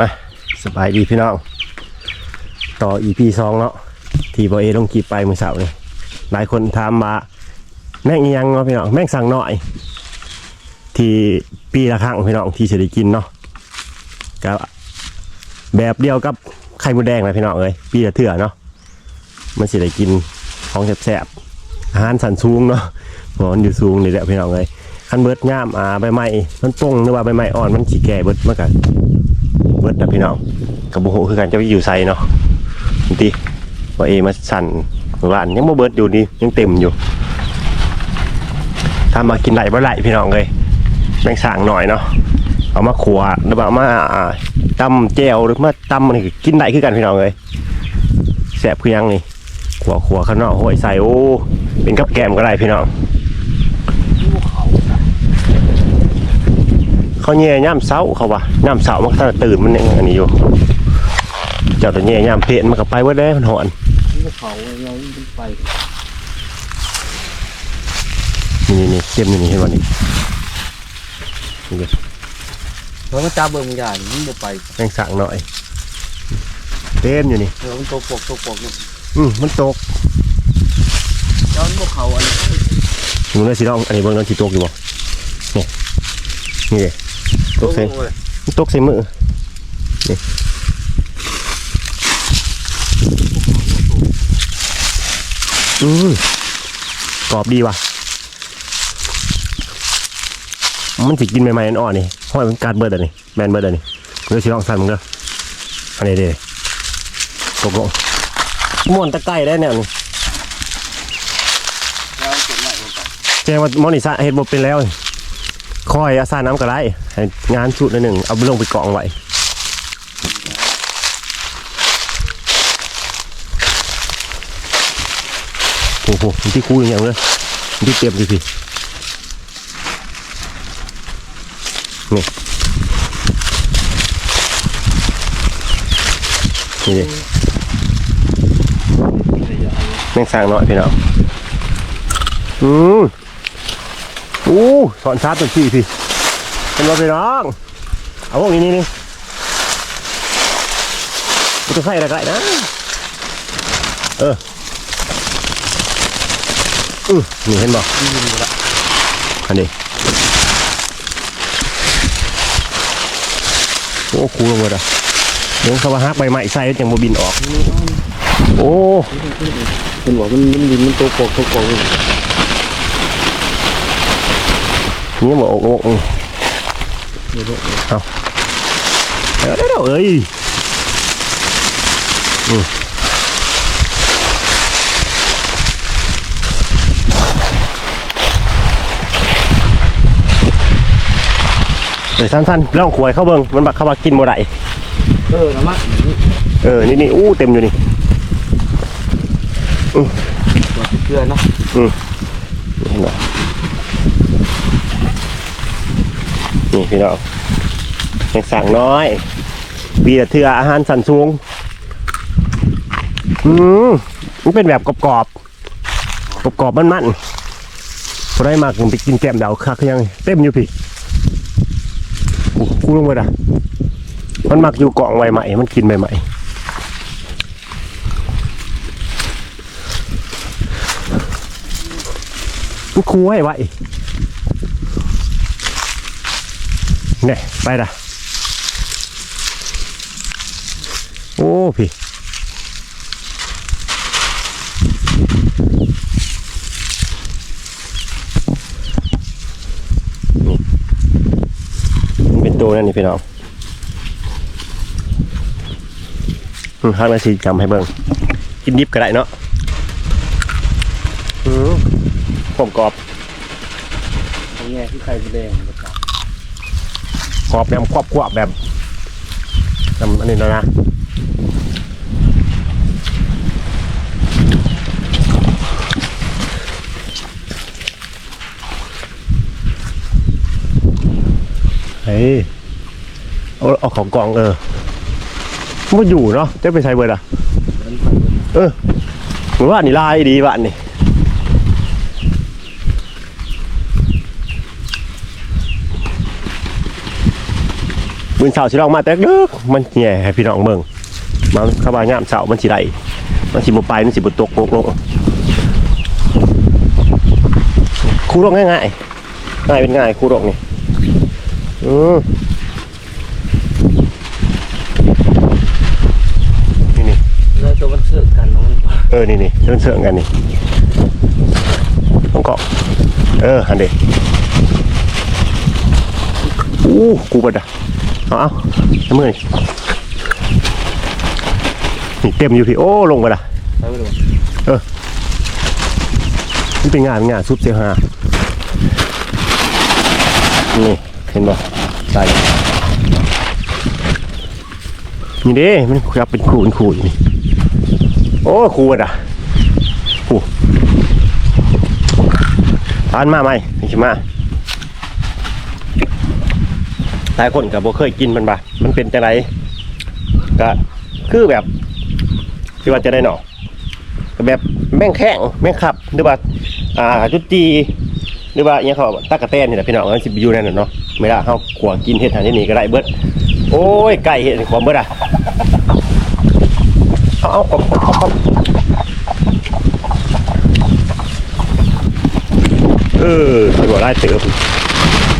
มาสบายดีพี่น้องต่อ EP สองเนาะที่บอเอลงกีบไปมือเสาร์นี่หลายคนถามมาแม่งยังเนาะพี่น้องแม่งสั่งหน่อย ที่ปีละครั้งพี่น้องที่จะได้กินเนาะก็แบบเดียวกับไข่มดแดงนะพี่น้องเอ้ยปีละเถื่อเนาะมันสิได้กินของแซ่บๆอาหารสันสูงเนาะเพราะมันอยู่สูงนี่แหละพี่น้องเอ้ยคันเบิดง่ามอ่าใบไม้มันป่งหรือว่าใบไม้อ่อนมันสิแก่เบิดมันก็ เบิดนะพี่น้องกับบุหคือกันจะไปอยู่ไซเนาะทีว่าเอมาสั่นร้านยังบ่เบิดอยู่นี่ยังเต็มอยู่ถ้ามากินไหลบ่ไหลพี่น้องเลยแมงสางหน่อยเนาะเอามาขัวหรือว่ามาอ่าตำแจวหรือมาตำนี่ก็กินได้คือกันพี่น้องเลยแสบคือยังนี่ขัวขัวข้างนอกห้อยใส่โอ้เป็นกับแกมก็ได้พี่น้อง เขาแย่ย่ามเสาเขาวะย่ามเสามันก็ตื่นมันยังอันนี้อยู่ เจ้าแต่แย่ย่ามเพลนมันก็ไปว่าได้มันหอนภูเขาเราไปนี่นี่เต็มอยู่นี่เห็นบ่นี่นี่ดิเราก็จับเบิ่งใหญ่มันบ่ไปแมงสางหน่อย เต็มอยู่นี่เรามันตัวปกตัวปกเนี่ยอืมมันตกย้อนภูเขาอันนี้มึงได้สิลองอันนี้เบิ่งน้องสิตกอยู่บ่นี่นี่เด้ ตกใส่มันตกใส่มือนี่อืมกรอบดีว่ะ มันสิกินใหม่ๆอ่อนๆนี่ห้อยมันการเบิดอันนี้แมนเบิดอันนี้มึงได้สิลองสั่นมึงเด้ออันนี้เด้ตกลงม่วนตะไคร้ได้แนวนี้เราเก็บไหลลงไปแจ้งว่ามอนิสะเฮ็ดบ่เป็นแล้ว คอยอาสาน้ำก็ได้ ให้งานชุดหนึ่งเอาลงไปกองไว้โอ้โหที่คู่อย่างเงี้ยเลยที่เต็มสิพี่นี่นี่ดิแม่งสร้างน้อยพี่น้องอืมอู้สอนชาร์จตัวขี้สิ เป็นว่าไปน้องเอาพวกนี้นี่นี่กูจะใส่อะไรก็ได้นะเอออือนี่เห็นบ่ยิงหมดละอันนี้โอ้คูลงหมดอะเดี๋ยวเขาว่าฮักใบไม้ใส่แล้วจังโมบินออก โอ้เป็นบอกมันมันดินมันตัวปกตัวปกนี่บอกโอ้โอ้โอ้ เดี๋ยวเดี๋ยวเดี๋ยวเอ้ยอืมเดี๋ยวสั้นๆลองขวยเข้าเบิ่งมันบักเข้ามากินบ่ได้เออนะมะเออ นี่นี่อู้เต็มอยู่นี่ตัวเพื่อนเนาะเห็ นี่พี่น้องยังสั่งน้อยปีละเทืออาหารสันสูงอืมมันเป็นแบบกรอบๆกรอบๆมันพอได้มากผมไปกินแกมดาวคักยังเต็มอยู่พี่โอ้กูลงไปอะมันมักอยู่เกาะใหม่ๆมันกินใหม่ๆมันคูไว้ไว้ เนี่ยไปละโอ้พี่มันเป็นตัวนั่นนี่พี่น้องอืมห้างนาทีจำให้เบิ่งกินดิบก็ได้เนาะผมกรอบตรงนี้คือไข่แดง กรอบแบบกรอบกรอบแบบอันนี้แล้วนะเฮ้ยเอาเอาของกล่องเออมันอยู่เนาะจะไปใช้เบิร์ดอะเออเหมือนว่านี่ลายดีบ้านนี่ มื้อเช้าสิลองมาแต่ดึกมันแย่ให้พี่น้องเบิ่งมันเข้าบานยามเช้ามันสิได้มันสิบ่ไปมันสิบ่ตกโกกลงคู่ลงง่ายๆง่ายเป็นง่ายคู่ลงนี่อือนี่นี่แล้วตัวมันเสือกกันน้องเออ นี่นี่เสื่อเสื่อกันนี่ต้องเกาะเออหันเด็อู้กูปะดะ เอาเอาทำมือนี่นี่เต็มอยู่พี่โอ้ลงปะดะใช่ไหมลูกมันเป็นงานงานซุปเสียหานี่เห็นบ่ใส่นี่เด้มันครับเป็นขู่เป็นขู่อยู่นี่โอ้ขู่ปะดะขู่ทานมาไหมไม่ใช่มา หลายคนกับบ่เคยกินมันปะมันเป็นจังไรก็คือแบบที่ว่าจะได้หนอแบบแม่งแข้งแม่งขับหรือว่าอ่าจุดจีหรือว่าอหยังเขาตะกะแตนนี่แหละพี่น้องมันสิบอยู่นั่นน่ะเนาะไม่ได้เฮาขวกินเฮ็ดหาที่นี่ก็ได้เบิดโอ้ยไก่เฮ็ดความเบิดอะเอาเอาเอาเอาเอาเออคือว่ได้เติบ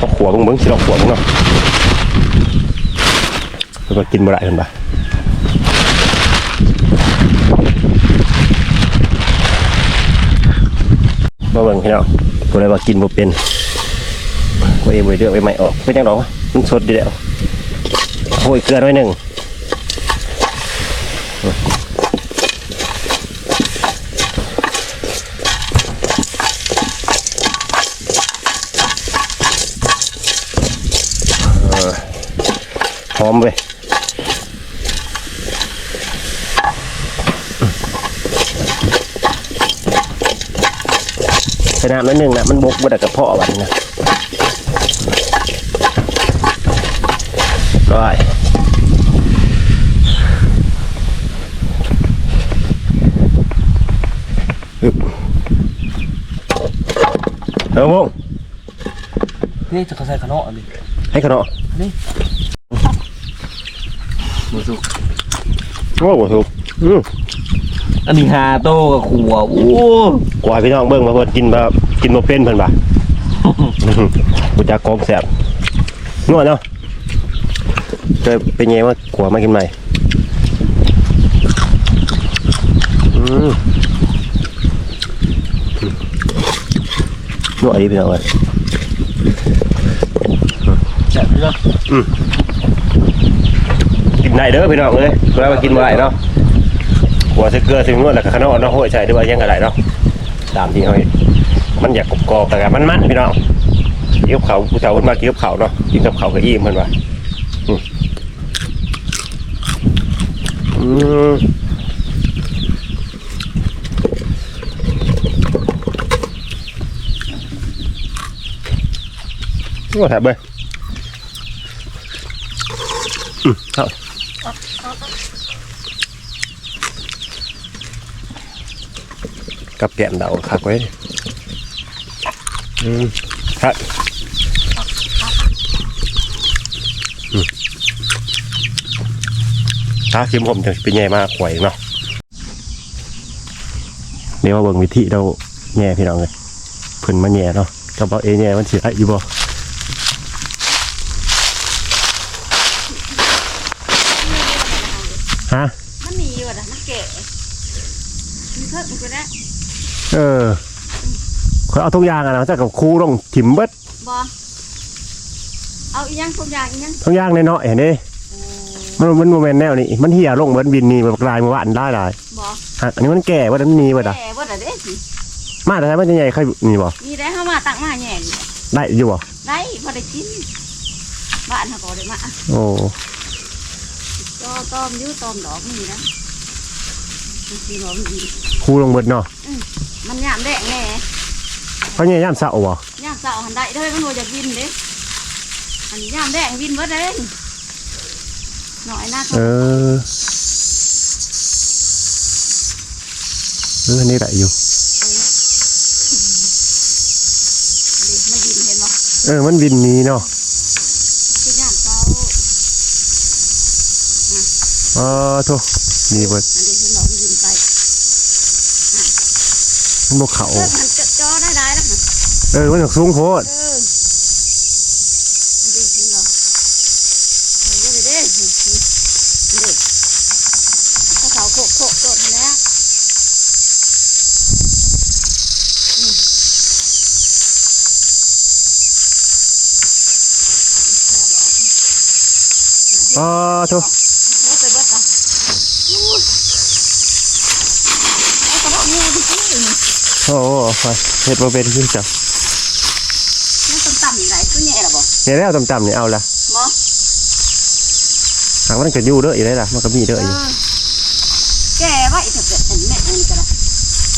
เอาขวมึงเบิ้งสิเอาขวมึงเนาะแล้วก็กินบ่ได้เพิ่นปะมาเบิ่งพี่น้องตัวอะไรว่ากินบ่เป็นบ่เอ็มบ่เลือกไปใหม่ออกไม่จังหรอกมันสดดีแล้วโอ้ยเกลือหน่อยหนึ่งเออหอมเว้ยใส่น้ำนิดนึงนะมันบกบ่ได้กระเพาะวันนี้นะร้อยอึ๊บเออมงนี่จะเขาใส่ขนมอันนี้ให้ขนมมือสุกโอ้โหถูกอืออันนี้ฮาโต้กับขัวโอ้กว่าพี่น้องเบิ่งมาเพิ่นกินมา กินบ่เป็นเพิ่นบ่ะกูจะกองแสบนวดเนาะเคยเป็นไงว่ากลัวมากินใหม่อืมนวดดีพี่น้องเลยแซ่บเนาะกินได้เด้อพี่น้องเลยเวลามากินบ่ได้เนาะหัวใส่เกลือใส่นวดแล้วก็ขนมเนาะโห้ยใส่ด้วยว่ายังกระไรเนาะตามที่เขาเห็น มันอยากกรอบๆแต่ก็มันมันพี่น้องเกินกับเขาผู้ชายคนมากินกับเขาเนาะกินกับเขาก็อิ่มเพิ่นว่าอืมอืมว่าแถบเบ้ยอืมเอากับแกมเดาคักไว้ อืมครับอืมถ้าคิมผมจะเป็นไงมากกว่าอีกเนาะเดี๋ยวมาเบิ่งวิธีเราแง่พี่น้องเลยเพิ่นมาแง่เนาะกับเอาเอแง่มันสิได้อยู่บ่ฮะมันหนีอยู่อะนะมันแก่มันเพิ่มมันก็ได้เออ เขาเอาทุกอย่างอะนะจากกับครูลงถิ่มเบิดบอเอาอีกอยังทุกอย่างอีกอยังทุกอย่างในเนาะเห็นดิมันมันโมเมนต์แนวนี้มันเหี่ยลงเบิดบินนี่แบบลายมาว่าอันได้ลายบอฮะอันนี้มันแก่ว่ามันมีเบิดอะแก่ว่าแต่เด็กสิมาแต่ไหนมันจะใหญ่ใครมีบ่มีได้เข้ามาตักมาแง่นี่ได้อยู่บ่ได้พอได้กินบ้านเขาก็ได้มาโอ้ก็ต้มอยิ้วต้มดอกมีนะมันกินหอมดีครูลงเบิดเนาะมันยามแดงแน่ เขาเนี่ยย่ามเสาบ่ยามเสาหันได้เด้อมันโหจะวินเด้อันนี้ยามแดงวินเบิดเด้หน่อยนะเออเออนี่แหละอยู่มันวินเห็นบ่เออมันบินหนี้เนาะคือยามเสาเออ มันวินมันบินหนี้มันวินเนาะมันวินอ๋อโทนี่เบิดอันนี้คือน้องวินไปมันบ่เขา เออ มันอยากสูงโพดเอออันนี้เห็นเหรอเอาไว้เลยเด้อนี่นี่นี่ถ้าเขาโคกโคกโดดแล้วอ๋อโทโอ้ไปเบิดละอู้เอากระบอกงูดิพี่นี่โอ้โหไปเฮ็ดบ่เป็นคือจัง มันต่ำๆไหนตัวแย่ละบ่ เนี่ยแล้วต่ำๆนี่เอาละบ่หากมันก็อยู่เด้ออีได้ล่ะมันก็มีเด้อเออยู่อแก่ไว้เถอะเกิดเป็นแม่อันนี้ก็ได้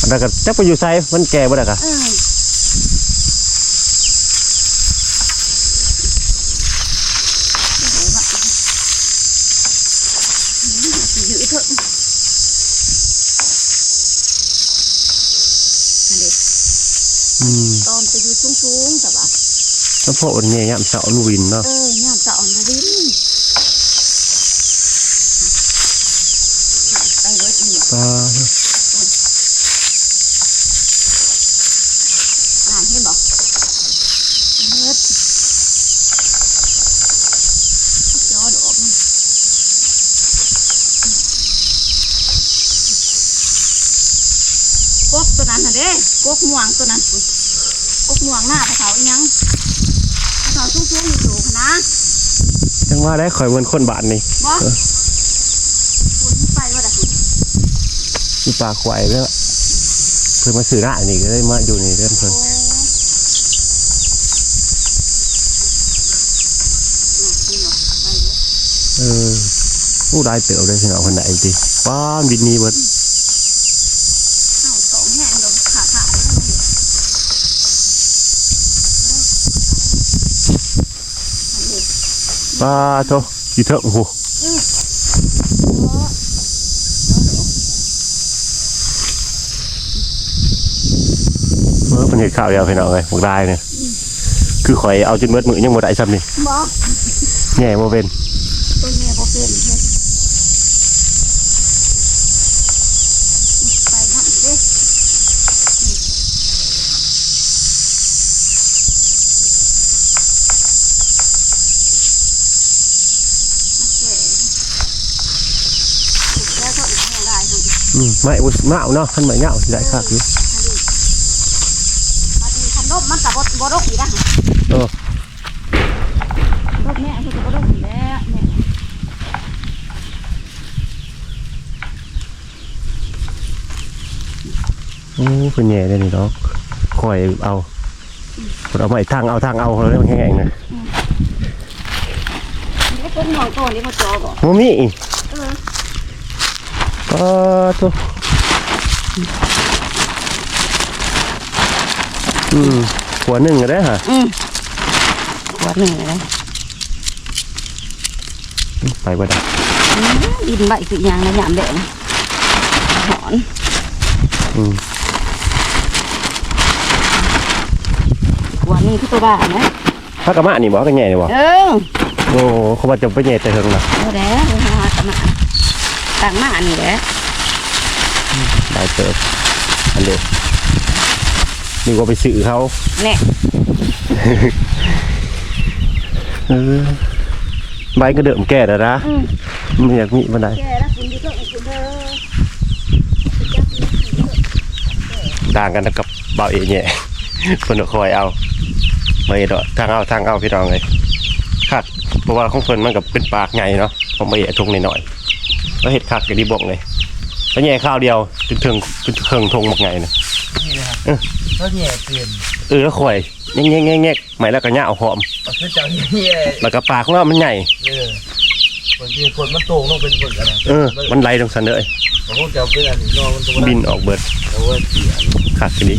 อันนั้นก็จักไปอยู่ไสมันแก่บ่ได้กะเอออยู่อีเถอะอันนี้ อืม ตอนไปอยู่สูงๆแต่ว่า แล้วพออนเนี่ยยามเช้าอนวินเนาะเออยามจะอ่อนบ วินไปเวิร์ดนี่ปลาอ่านเห็นบอกเวิร์ดยอดออกมันกกตัวนั้นน่ะเด้กกม่วงตัวนั้นพุ่นกกม่วงหน้าเขาอีหยังเขาสูงๆอยู่ๆนะจังว่าได้ข่อยเหมือนคนบาดนี่บ่ปุ่นไปว่าแต่ปุ่นมีปลาควายแล้วเพิ่นมาซื้อหน้านี่ก็เลยมาอยู่นี่เริ่มเพิ่นโอ้น่ากินเนาะไปเด้อเออผู้ได้เติบได้พี่น้องคนไหนติว้านบินนี้เบิด เอาสองแห้งดอกขาขาเลยอันนี้ ปลาโตอยู่เถอะโอ้โหอือโอ้เนาะเนาะเออเป็นเห็ดข้าวเดียวพี่น้องเลยบอกได้เนี่ยคือข่อยเอาจนเบิดมือยังบ่ได้ซ้ำนี่บ่แง่บ่เป็นตัวแม่บ่เป็นเฮ็ดไปนั่นเด้มาแก่ถูกแล้วก็อีกแห่งได้ครับ อืม ไม่บ่มาเอาเนาะคันไม่เหงาสิได้คักอยู่มาดีขนมมันกับบดบดกอีกนะเออรถแม่คือกับบดกอีกแล้วแม่โอ้เป็นแง่ได้นี่ดอกข่อยเอาเพิ่นเอาไม้ทางเอาทางเอาเลยมันแห้งๆนะนี่ก็ต้นหน่อยก่อนนี่มาจอก่อนบ่มีเออปลาโต อืมหัวหนึ่งก็ได้ฮะอืมวัดหนึ่งเลยไปบ่ได้ดินใบคือยางนะยามแดงหอน อืมวันนี้คือตัวบ้านะพักกะมะนี่บ่กันแง่นี่บ่เออโอ้เขาว่าจะไปแง่แต่เฮิงน่ะเอาแล้วไปหาตะมาต่างมานี่แหละ ได้เติบอันเดียวนี่ว่าไปสื่อเขาเนี่ยเออใบก็เดิมแก่แล้วนะอืมมันอยากมีบันไดแกแล้วคุณดีก็อีกคุณเธอต่างกันกับเบาเอเนี่ยคนก็คอยเอาไม่ดอกทางเอาทางเอาพี่น้องเลยคักเพราะว่าของเพิ่นมันกับเป็นปากใหญ่เนาะของไม่เอะทงหน่อยๆแล้วเห็ดคักก็ดีบอกเลย แล้วแง่ข้าวเดียวจนถึงจนถึงทงบักไงนะนี่นะครับก็แย่เปลี่ยนเออแล้วคอยแง่แง่แง่แง่ใหม่แล้วก็หน้าเอาหอมเอาคือจังแย่แล้วก็ปากของเรามันใหญ่เออบางทีคนมันโตงต้องเป็นปึกอะนะเออมันไหลตรงสันเลยผมก็จะเป็นอันนี้นอกมันตัวบินออกเบิดแต่ว่าเสียคักทีนี้